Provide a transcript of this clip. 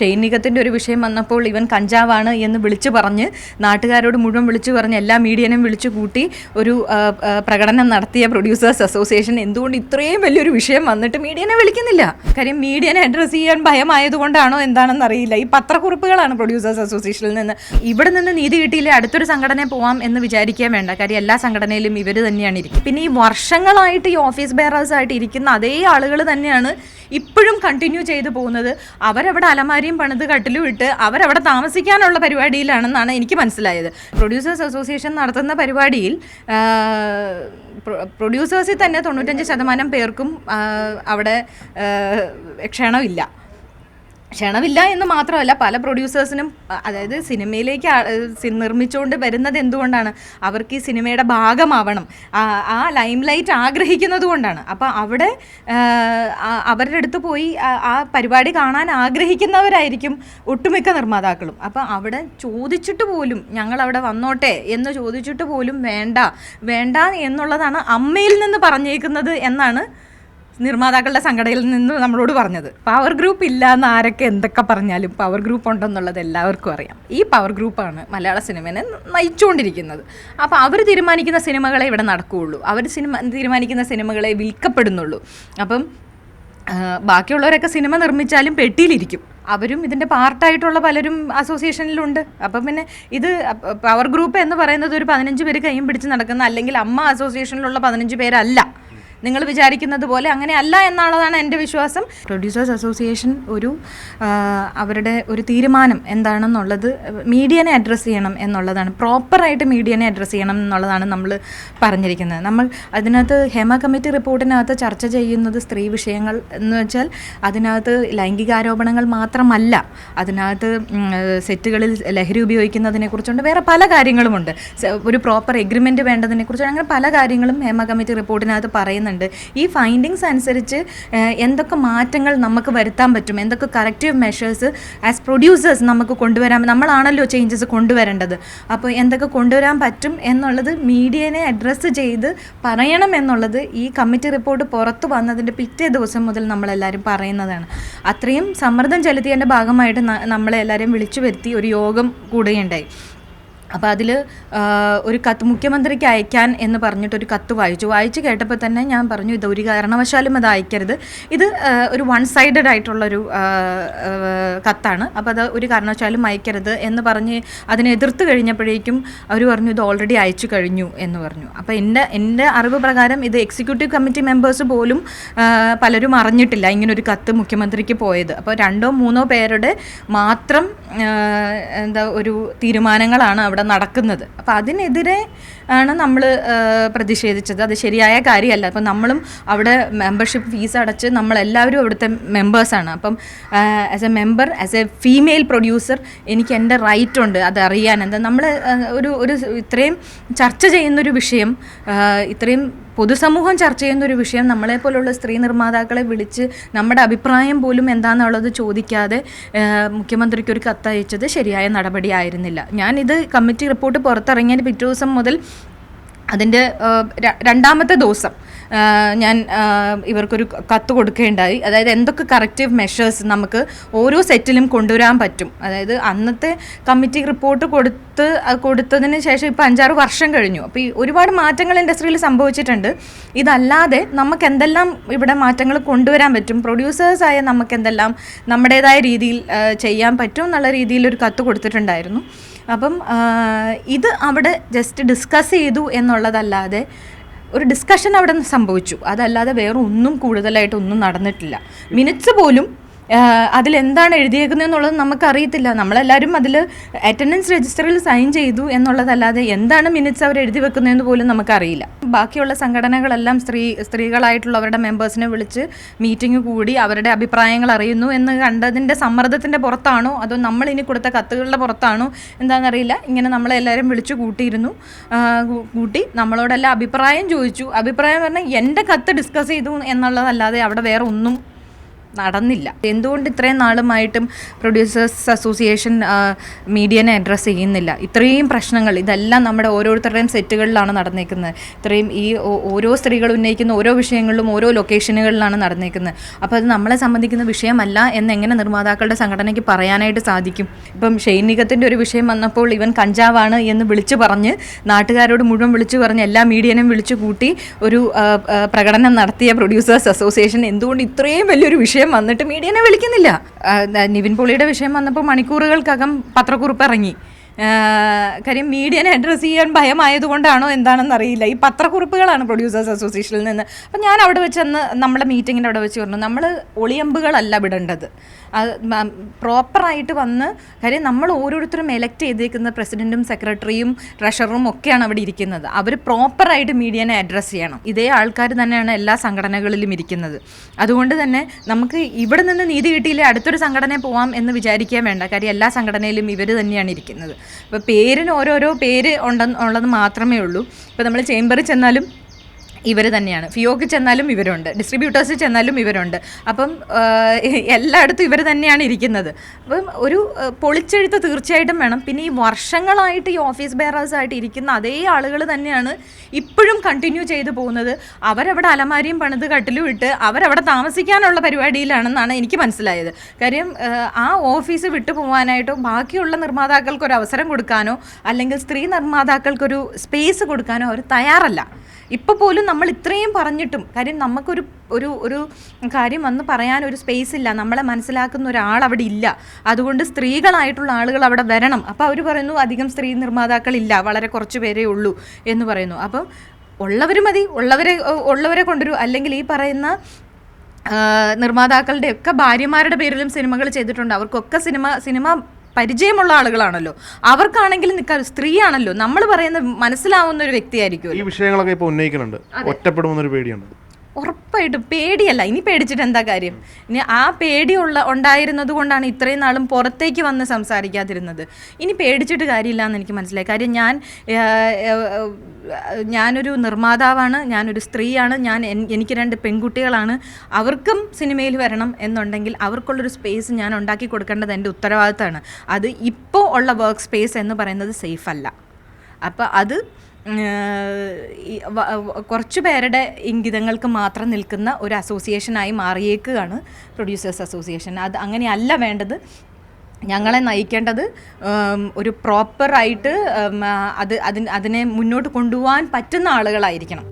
ഷൈനികത്തിന്റെ ഒരു വിഷയം വന്നപ്പോൾ ഇവൻ കഞ്ചാവാണ് എന്ന് വിളിച്ചു പറഞ്ഞ് നാട്ടുകാരോട് മുഴുവൻ വിളിച്ചു പറഞ്ഞ് എല്ലാ മീഡിയനും വിളിച്ചു കൂട്ടി ഒരു പ്രകടനം നടത്തിയ പ്രൊഡ്യൂസേഴ്സ് അസോസിയേഷൻ എന്തുകൊണ്ട് ഇത്രയും വലിയൊരു വിഷയം വന്നിട്ട് മീഡിയനെ വിളിക്കുന്നില്ല? കാര്യം മീഡിയനെ അഡ്രസ്സ് ചെയ്യാൻ ഭയമായതുകൊണ്ടാണോ എന്താണെന്ന് അറിയില്ല. ഈ പത്രക്കുറിപ്പുകളാണ് പ്രൊഡ്യൂസേഴ്സ് അസോസിയേഷനിൽ നിന്ന്. ഇവിടെ നിന്ന് നീതി കിട്ടിയില്ലേ അടുത്തൊരു സംഘടന പോവാം എന്ന് വിചാരിക്കാൻ വേണ്ട. കാര്യം എല്ലാ സംഘടനയിലും ഇവർ തന്നെയാണ് ഇരിക്കും. പിന്നെ ഈ വർഷങ്ങളായിട്ട് ഈ ഓഫീസ് ബെയറേഴ്സ് ആയിട്ട് ഇരിക്കുന്ന അതേ ആളുകൾ തന്നെയാണ് ഇപ്പോഴും കണ്ടിന്യൂ ചെയ്തു പോകുന്നത്. അവരവിടെ അലമാരിയും പണിത് കട്ടിലും ഇട്ട് അവരവിടെ താമസിക്കാനുള്ള പരിപാടിയിലാണെന്നാണ് എനിക്ക് മനസ്സിലായത്. പ്രൊഡ്യൂസേഴ്സ് അസോസിയേഷൻ നടത്തുന്ന പരിപാടിയിൽ പ്രൊഡ്യൂസേഴ്സിൽ തന്നെ തൊണ്ണൂറ്റഞ്ച് ശതമാനം പേർക്കും അവിടെ ക്ഷണമില്ല. ക്ഷണമില്ല എന്ന് മാത്രമല്ല പല പ്രൊഡ്യൂസേഴ്സിനും അതായത് സിനിമയിലേക്ക് നിർമ്മിച്ചുകൊണ്ട് വരുന്നത് എന്തുകൊണ്ടാണ്? അവർക്ക് ഈ സിനിമയുടെ ഭാഗമാവണം. ആ ലൈം ലൈറ്റ് ആഗ്രഹിക്കുന്നത് കൊണ്ടാണ്. അപ്പോൾ അവിടെ അവരുടെ അടുത്ത് പോയി ആ- ആ പരിപാടി കാണാൻ ആഗ്രഹിക്കുന്നവരായിരിക്കും ഒട്ടുമിക്ക നിർമ്മാതാക്കളും. അപ്പോൾ അവിടെ ചോദിച്ചിട്ട് പോലും ഞങ്ങൾ അവിടെ വന്നോട്ടെ എന്ന് ചോദിച്ചിട്ട് പോലും വേണ്ട വേണ്ട എന്നുള്ളതാണ് അമ്മയിൽ നിന്ന് പറഞ്ഞേക്കുന്നത് എന്നാണ് നിർമ്മാതാക്കളുടെ സംഘടനയിൽ നിന്ന് നമ്മളോട് പറഞ്ഞത് പവർ ഗ്രൂപ്പ് ഇല്ല എന്ന് ആരൊക്കെ എന്തൊക്കെ പറഞ്ഞാലും പവർ ഗ്രൂപ്പ് ഉണ്ടെന്നുള്ളത് എല്ലാവർക്കും അറിയാം. ഈ പവർ ഗ്രൂപ്പാണ് മലയാള സിനിമനെ നയിച്ചുകൊണ്ടിരിക്കുന്നത്. അപ്പോൾ അവർ തീരുമാനിക്കുന്ന സിനിമകളെ ഇവിടെ നടക്കുകയുള്ളൂ. അവർ സിനിമ തീരുമാനിക്കുന്ന സിനിമകളെ വിൽക്കപ്പെടുന്നുള്ളൂ. അപ്പം ബാക്കിയുള്ളവരൊക്കെ സിനിമ നിർമ്മിച്ചാലും പെട്ടിയിലിരിക്കും. അവരും ഇതിന്റെ പാർട്ടായിട്ടുള്ള പലരും അസോസിയേഷനിലുണ്ട്. അപ്പം പിന്നെ ഇത് പവർ ഗ്രൂപ്പ് എന്ന് പറയുന്നത് ഒരു പതിനഞ്ച് പേര് കൈയും പിടിച്ച് നടക്കുന്ന അല്ലെങ്കിൽ അമ്മ അസോസിയേഷനിലുള്ള പതിനഞ്ച് പേരല്ല. നിങ്ങൾ വിചാരിക്കുന്നത് പോലെ അങ്ങനെ അല്ല എന്നുള്ളതാണ് എന്റെ വിശ്വാസം. പ്രൊഡ്യൂസേഴ്സ് അസോസിയേഷൻ ഒരു അവരുടെ ഒരു തീരുമാനം എന്താണെന്നുള്ളത് മീഡിയനെ അഡ്രസ്സ് ചെയ്യണം എന്നുള്ളതാണ്. പ്രോപ്പറായിട്ട് മീഡിയനെ അഡ്രസ്സ് ചെയ്യണം എന്നുള്ളതാണ് നമ്മൾ പറഞ്ഞിരിക്കുന്നത്. നമ്മൾ അതിനകത്ത് ഹേമ കമ്മിറ്റി റിപ്പോർട്ടിനകത്ത് ചർച്ച ചെയ്യുന്നത് സ്ത്രീ വിഷയങ്ങൾ എന്ന് വെച്ചാൽ അതിനകത്ത് ലൈംഗികാരോപണങ്ങൾ മാത്രമല്ല അതിനകത്ത് സെറ്റുകളിൽ ലഹരി ഉപയോഗിക്കുന്നതിനെ കുറിച്ചുണ്ട് വേറെ പല കാര്യങ്ങളുമുണ്ട്. ഒരു പ്രോപ്പർ എഗ്രിമെന്റ് വേണ്ടതിനെ കുറിച്ച് അങ്ങനെ പല കാര്യങ്ങളും ഹേമ കമ്മിറ്റി റിപ്പോർട്ടിനകത്ത് പറയുന്നുണ്ട് ഈ ഫൈൻഡിങ്സ് അനുസരിച്ച് എന്തൊക്കെ മാറ്റങ്ങൾ നമുക്ക് വരുത്താൻ പറ്റും? എന്തൊക്കെ കറക്റ്റീവ് മെഷേഴ്സ് ആസ് പ്രൊഡ്യൂസേഴ്സ് നമുക്ക് കൊണ്ടുവരാൻ നമ്മളാണല്ലോ ചേഞ്ചസ് കൊണ്ടുവരേണ്ടത്. അപ്പോൾ എന്തൊക്കെ കൊണ്ടുവരാൻ പറ്റും എന്നുള്ളത് മീഡിയനെ അഡ്രസ്സ് ചെയ്ത് പറയണം എന്നുള്ളത് ഈ കമ്മിറ്റി റിപ്പോർട്ട് പുറത്തു വന്നതിന്റെ പിറ്റേ ദിവസം മുതൽ നമ്മളെല്ലാവരും പറയുന്നതാണ്. അത്രയും സമ്മർദ്ദം ചെലുത്തിയതിന്റെ ഭാഗമായിട്ട് ന- നമ്മളെ എല്ലാവരെയും വിളിച്ചു വരുത്തി ഒരു യോഗം കൂടുകയുണ്ടായി അപ്പോൾ അതിൽ ഒരു കത്ത് മുഖ്യമന്ത്രിക്ക് അയക്കാൻ എന്ന് പറഞ്ഞിട്ട് ഒരു കത്ത് വായിച്ചു. വായിച്ചു കേട്ടപ്പോൾ തന്നെ ഞാൻ പറഞ്ഞു ഇത് ഒരു കാരണവശാലും അത് അയക്കരുത്. ഇത് ഒരു വൺ സൈഡഡ് ആയിട്ടുള്ളൊരു കത്താണ്. അപ്പോൾ അത് ഒരു കാരണവശാലും അയക്കരുത് എന്ന് പറഞ്ഞ് അതിനെ എതിർത്ത് കഴിഞ്ഞപ്പോഴേക്കും അവർ പറഞ്ഞു ഇത് ഓൾറെഡി അയച്ചു കഴിഞ്ഞു എന്ന് പറഞ്ഞു. അപ്പോൾ എന്റെ എന്റെ അറിവ് പ്രകാരം ഇത് എക്സിക്യൂട്ടീവ് കമ്മിറ്റി മെമ്പേഴ്സ് പോലും പലരും അറിഞ്ഞിട്ടില്ല ഇങ്ങനൊരു കത്ത് മുഖ്യമന്ത്രിക്ക് പോയത്. അപ്പോൾ രണ്ടോ മൂന്നോ പേരുടെ മാത്രം എന്താ ഒരു തീരുമാനങ്ങളാണ് അവിടെ നടക്കുന്നത്. അപ്പം അതിനെതിരെ ആണ് നമ്മൾ പ്രതിഷേധിച്ചത്. അത് ശരിയായ കാര്യമല്ല. അപ്പം നമ്മളും അവിടെ മെമ്പർഷിപ്പ് ഫീസ് അടച്ച് നമ്മളെല്ലാവരും അവിടുത്തെ മെമ്പേഴ്സാണ് അപ്പം as a member as a female producer എനിക്ക് എന്റെ റൈറ്റ് ഉണ്ട് അത് അറിയാൻ. എന്താ നമ്മൾ ഒരു ഒരു ഇത്രയും ചർച്ച ചെയ്യുന്നൊരു വിഷയം ഇത്രയും പൊതുസമൂഹം ചർച്ച ചെയ്യുന്ന ഒരു വിഷയം നമ്മളെ നമ്മളെപ്പോലുള്ള സ്ത്രീ നിർമ്മാതാക്കളെ വിളിച്ച് നമ്മുടെ അഭിപ്രായം പോലും എന്താണെന്നുള്ളത് ചോദിക്കാതെ മുഖ്യമന്ത്രിക്ക് ഒരു കത്തയച്ചത് ശരിയായ നടപടിയായിരുന്നില്ല ഞാനിത് കമ്മിറ്റി റിപ്പോർട്ട് പുറത്തിറങ്ങിയതിന് പിറ്റേ ദിവസം മുതൽ അതിന്റെ രണ്ടാമത്തെ ദിവസം ഞാൻ ഇവർക്കൊരു കത്ത് കൊടുക്കുകയുണ്ടായി അതായത് എന്തൊക്കെ കറക്റ്റീവ് മെഷേഴ്സ് നമുക്ക് ഓരോ സെറ്റിലും കൊണ്ടുവരാൻ പറ്റും. അതായത് അന്നത്തെ കമ്മിറ്റി റിപ്പോർട്ട് കൊടുത്ത് കൊടുത്തതിന് ശേഷം ഇപ്പോൾ അഞ്ചാറ് വർഷം കഴിഞ്ഞു. അപ്പോൾ ഈ ഒരുപാട് മാറ്റങ്ങൾ ഇൻഡസ്ട്രിയിൽ സംഭവിച്ചിട്ടുണ്ട്. ഇതല്ലാതെ നമുക്ക് എന്തെല്ലാം ഇവിടെ മാറ്റങ്ങൾ കൊണ്ടുവരാൻ പറ്റും? പ്രൊഡ്യൂസേഴ്സായ നമുക്ക് എന്തെല്ലാം നമ്മുടേതായ രീതിയിൽ ചെയ്യാൻ പറ്റും എന്നുള്ള രീതിയിൽ ഒരു കത്ത് കൊടുത്തിട്ടുണ്ടായിരുന്നു. അപ്പം ഇത് അവിടെ ജസ്റ്റ് ഡിസ്കസ് ചെയ്തു എന്നുള്ളതല്ലാതെ ഒരു ഡിസ്കഷൻ അവിടെ സംഭവിച്ചു. അതല്ലാതെ വേറെ ഒന്നും കൂടുതലായിട്ട് ഒന്നും നടന്നിട്ടില്ല. മിനിറ്റ്സ് പോലും അതിലെന്താണ് എഴുതിയേക്കുന്നതെന്നുള്ളത് നമുക്കറിയത്തില്ല. നമ്മളെല്ലാവരും അതിൽ അറ്റൻഡൻസ് രജിസ്റ്ററിൽ സൈൻ ചെയ്തു എന്നുള്ളതല്ലാതെ എന്താണ് മിനിറ്റ്സ് അവർ എഴുതി വെക്കുന്നതെന്ന് പോലും നമുക്കറിയില്ല. ബാക്കിയുള്ള സംഘടനകളെല്ലാം സ്ത്രീ സ്ത്രീകളായിട്ടുള്ളവരുടെ മെമ്പേഴ്സിനെ വിളിച്ച് മീറ്റിംഗ് കൂടി അവരുടെ അഭിപ്രായങ്ങൾ അറിയുന്നു എന്ന് കണ്ടതിന്റെ സമ്മർദ്ദത്തിന്റെ പുറത്താണോ? അതോ നമ്മൾ ഇനി കൊടുത്ത കത്തുകളുടെ പുറത്താണോ? എന്താണെന്നറിയില്ല. ഇങ്ങനെ നമ്മളെല്ലാവരും വിളിച്ചു കൂട്ടിയിരുന്നു. കൂട്ടി നമ്മളോടെല്ലാം അഭിപ്രായം ചോദിച്ചു. അഭിപ്രായം പറഞ്ഞാൽ എന്റെ കത്ത് ഡിസ്കസ് ചെയ്തു എന്നുള്ളതല്ലാതെ അവിടെ വേറെ ഒന്നും നടന്നില്ല. എന്തുകൊണ്ട് ഇത്രയും നാളുമായിട്ടും പ്രൊഡ്യൂസേഴ്സ് അസോസിയേഷൻ മീഡിയനെ അഡ്രസ്സ് ചെയ്യുന്നില്ല? ഇത്രയും പ്രശ്നങ്ങൾ ഇതെല്ലാം നമ്മുടെ ഓരോരുത്തരുടെയും സെറ്റുകളിലാണ് നടന്നേക്കുന്നത്. ഇത്രയും ഈ ഓരോ സ്ത്രീകൾ ഉന്നയിക്കുന്ന ഓരോ വിഷയങ്ങളിലും ഓരോ ലൊക്കേഷനുകളിലാണ് നടന്നേക്കുന്നത്. അപ്പോൾ അത് നമ്മളെ സംബന്ധിക്കുന്ന വിഷയമല്ല എന്ന് എങ്ങനെ നിർമ്മാതാക്കളുടെ സംഘടനയ്ക്ക് പറയാനായിട്ട് സാധിക്കും? ഇപ്പം ഷൈനികത്തിന്റെ ഒരു വിഷയം വന്നപ്പോൾ ഇവൻ കഞ്ചാവാണ് എന്ന് വിളിച്ചു പറഞ്ഞ് നാട്ടുകാരോട് മുഴുവൻ വിളിച്ചു പറഞ്ഞ് എല്ലാ മീഡിയനും വിളിച്ചു കൂട്ടി ഒരു പ്രകടനം നടത്തിയ പ്രൊഡ്യൂസേഴ്സ് അസോസിയേഷൻ എന്തുകൊണ്ട് ഇത്രയും വലിയൊരു വിഷയം വന്നിട്ട് മീഡിയനെ വിളിക്കുന്നില്ല. നിവിൻ പോളിയുടെ വിഷയം വന്നപ്പോൾ മണിക്കൂറുകൾക്കകം പത്രക്കുറിപ്പ് ഇറങ്ങി. കാര്യം മീഡിയനെ അഡ്രസ്സ് ചെയ്യാൻ ഭയമായതുകൊണ്ടാണോ എന്താണെന്ന് അറിയില്ല. ഈ പത്രക്കുറിപ്പുകളാണ് പ്രൊഡ്യൂസേഴ്സ് അസോസിയേഷനിൽ നിന്ന്. അപ്പം ഞാൻ അവിടെ വെച്ച് അന്ന് നമ്മളെ മീറ്റിങ്ങിന്റെ അവിടെ വെച്ച് പറഞ്ഞു നമ്മൾ ഒളിയമ്പുകളല്ല വിടേണ്ടത്. പ്രോപ്പറായിട്ട് വന്ന് കാര്യം നമ്മൾ ഓരോരുത്തരും എലക്ട് ചെയ്തിരിക്കുന്ന പ്രസിഡന്റും സെക്രട്ടറിയും ട്രഷററും ഒക്കെയാണ് അവിടെ ഇരിക്കുന്നത്. അവർ പ്രോപ്പറായിട്ട് മീഡിയനെ അഡ്രസ്സ് ചെയ്യണം. ഇതേ ആൾക്കാർ തന്നെയാണ് എല്ലാ സംഘടനകളിലും ഇരിക്കുന്നത്. അതുകൊണ്ട് തന്നെ നമുക്ക് ഇവിടെ നിന്ന് നീതി കിട്ടിയില്ലേ അടുത്തൊരു സംഘടനയിൽ പോവാം എന്ന് വിചാരിക്കാൻ വേണ്ട. കാര്യം എല്ലാ സംഘടനയിലും ഇവർ തന്നെയാണ് ഇരിക്കുന്നത്. അപ്പോൾ പേരിന് ഓരോരോ പേര് ഉണ്ടെന്ന് ഉള്ളത് മാത്രമേ ഉള്ളൂ. ഇപ്പോൾ നമ്മൾ ചേംബറിൽ ചെന്നാലും ഇവർ തന്നെയാണ്. ഫിയോക്ക് ചെന്നാലും ഇവരുണ്ട്. ഡിസ്ട്രിബ്യൂട്ടേഴ്സിൽ ചെന്നാലും ഇവരുണ്ട്. അപ്പം എല്ലായിടത്തും ഇവർ തന്നെയാണ് ഇരിക്കുന്നത്. അപ്പം ഒരു പൊളിച്ചെഴുത്ത് തീർച്ചയായിട്ടും വേണം. പിന്നെ ഈ വർഷങ്ങളായിട്ട് ഈ ഓഫീസ് ബെയറേഴ്സായിട്ട് ഇരിക്കുന്ന അതേ ആളുകൾ തന്നെയാണ് ഇപ്പോഴും കണ്ടിന്യൂ ചെയ്തു പോകുന്നത്. അവരവിടെ അലമാരിയും പണിത് കട്ടിലും ഇട്ട് അവരവിടെ താമസിക്കാനുള്ള പരിപാടിയിലാണെന്നാണ് എനിക്ക് മനസ്സിലായത്. കാര്യം ആ, ആ ഓഫീസ് വിട്ടു പോകാനായിട്ടോ ബാക്കിയുള്ള നിർമ്മാതാക്കൾക്ക് ഒരു അവസരം കൊടുക്കാനോ അല്ലെങ്കിൽ സ്ത്രീ നിർമ്മാതാക്കൾക്കൊരു സ്പേസ് കൊടുക്കാനോ അവർ തയ്യാറല്ല. ഇപ്പോൾ പോലും നമ്മൾ ഇത്രയും പറഞ്ഞിട്ടും കാര്യം നമുക്കൊരു ഒരു ഒരു കാര്യം വന്ന് പറയാൻ ഒരു സ്പേസ് ഇല്ല. നമ്മളെ മനസ്സിലാക്കുന്ന ഒരാൾ അവിടെ ഇല്ല. അതുകൊണ്ട് സ്ത്രീകളായിട്ടുള്ള ആളുകൾ അവിടെ വരണം. അപ്പോൾ അവർ പറയുന്നു അധികം സ്ത്രീ നിർമ്മാതാക്കളില്ല വളരെ കുറച്ച് പേരേ ഉള്ളൂ. എന്ന് പറയുന്നു. അപ്പം ഉള്ളവർ മതി. ഉള്ളവരെ ഉള്ളവരെ കൊണ്ടുവരൂ. അല്ലെങ്കിൽ ഈ പറയുന്ന നിർമ്മാതാക്കളുടെ ഒക്കെ ഭാര്യമാരുടെ പേരിലും സിനിമകൾ ചെയ്തിട്ടുണ്ട്. അവർക്കൊക്കെ സിനിമ സിനിമ പരിചയമുള്ള ആളുകളാണല്ലോ. അവർക്കാണെങ്കിലും നിൽക്കാൻ സ്ത്രീയാണല്ലോ. നമ്മൾ പറയുന്ന മനസ്സിലാവുന്ന ഒരു വ്യക്തിയായിരിക്കും ഈ വിഷയങ്ങളൊക്കെ ഇപ്പൊ ഉന്നയിക്കുന്നുണ്ട്. ഒറ്റപ്പെടുമെന്നൊരു പേടിയുണ്ട്. ഉറപ്പായിട്ടും പേടിയല്ല. ഇനി പേടിച്ചിട്ട് എന്താ കാര്യം? ഇനി ആ പേടിയുള്ള ഉണ്ടായിരുന്നത് കൊണ്ടാണ് ഇത്രയും നാളും പുറത്തേക്ക് വന്ന് സംസാരിക്കാതിരുന്നത്. ഇനി പേടിച്ചിട്ട് കാര്യമില്ല എന്ന് എനിക്ക് മനസ്സിലായി. കാര്യം ഞാൻ ഞാനൊരു നിർമ്മാതാവാണ് ഞാനൊരു സ്ത്രീയാണ് ഞാൻ എനിക്ക് രണ്ട് പെൺകുട്ടികളാണ്. അവർക്കും സിനിമയിൽ വരണം എന്നുണ്ടെങ്കിൽ അവർക്കുള്ളൊരു സ്പേസ് ഞാൻ ഉണ്ടാക്കി കൊടുക്കേണ്ടത് എന്റെ ഉത്തരവാദിത്തമാണ്. അത് ഇപ്പോൾ ഉള്ള വർക്ക് സ്പേസ് എന്ന് പറയുന്നത് സേഫ് അല്ല. അപ്പോൾ അത് കുറച്ച് പേരുടെ ഇംഗിതങ്ങൾക്ക് മാത്രം നിൽക്കുന്ന ഒരു അസോസിയേഷനായി മാറിയേക്കുകയാണ് പ്രൊഡ്യൂസേഴ്സ് അസോസിയേഷൻ. അത് അങ്ങനെയല്ല വേണ്ടത്. ഞങ്ങളെ നയിക്കേണ്ടത് ഒരു പ്രോപ്പറായിട്ട് അത് അതിന് അതിനെ മുന്നോട്ട് കൊണ്ടുപോകാൻ പറ്റുന്ന ആളുകളായിരിക്കണം.